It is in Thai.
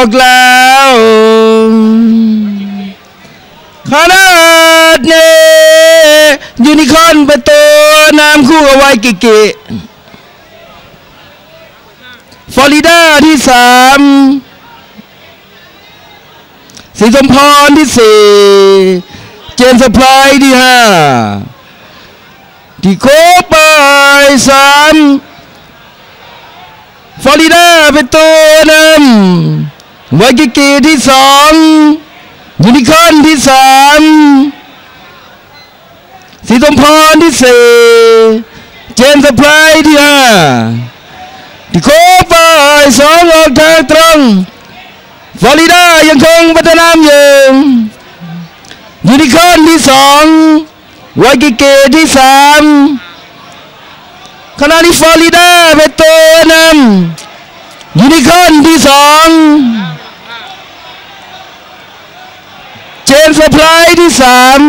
อกแล้วขนาดนี้ยูนิคอนป็นตัวนำคู่กับไว้กิกิฟลอริดาที่สามสีสมพรที่สี่เจนสปลายที่ห้าที่โคไปสามฟลอริดาเป็นตัวนำ ไวกิกิที่สองยูนิคอนที่สามสีสมพรที่สี่เจนสปลายที่ห้าที่โคไปสองออกทางตรงฟลอริดายังคงพัฒนามอยู่ยูนิคอนที่สองไวกิเกที่สามขณะที่ฟลอริดาเป็นตัวนำยูนิคอนที่สอง เจน